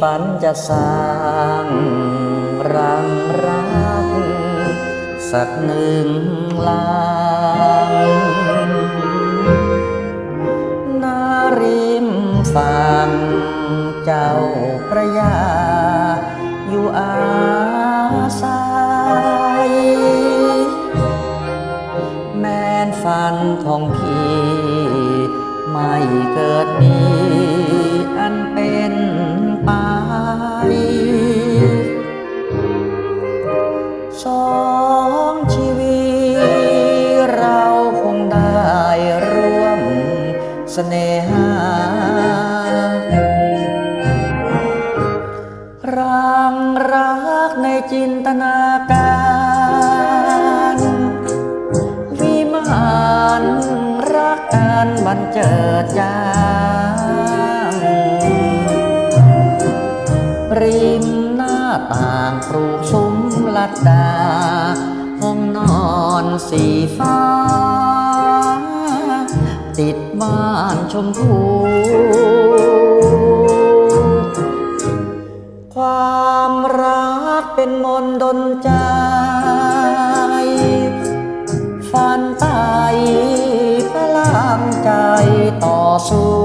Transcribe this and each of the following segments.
ฝันจะสร้างรังรัก สักหนึ่งลางนาริมฝั่งเจ้าพระยา อยู่อาศัยแม้นฝันของพี่ ไม่เกิดมี สน่หา รังรักในจินตนาการ วิมานรักกันบันเจิดจางริมหน้าต่างปลูกซุ้มลัดดา ห้องนอนสีฟ้า ติดบ้านชมพูความรักเป็นมนต์ดนใจ ฝันไปพลังใจต่อสู้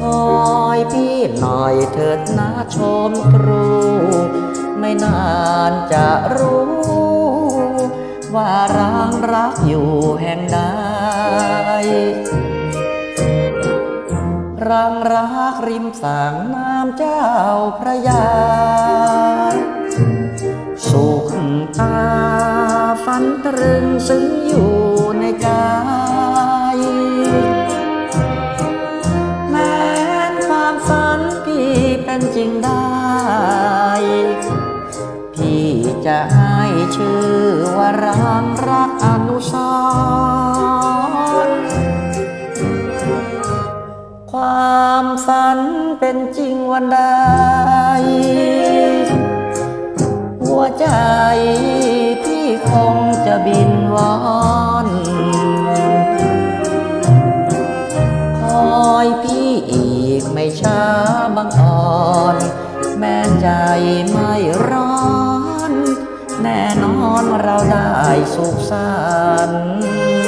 คอยพี่หน่อยเถิดนะชมตรู ไม่นานจะรู้ ว่าร้างรักอยู่แห่งใดรังรักริมฝั่งน้ำเจ้าพระยา สุขตาฝันตรึงซึ้งอยู่ในกายแม้ความฝันพี่เป็นจริงได้ พี่จะให้ชื่อว่ารัง ความฝันเป็นจริงวันใด หัวใจพี่คงจะบินวอนคอยพี่อีกไม่ช้าบังอ่อน แม้ใจไม่ร้อน แน่นอนเราได้สุขสันต์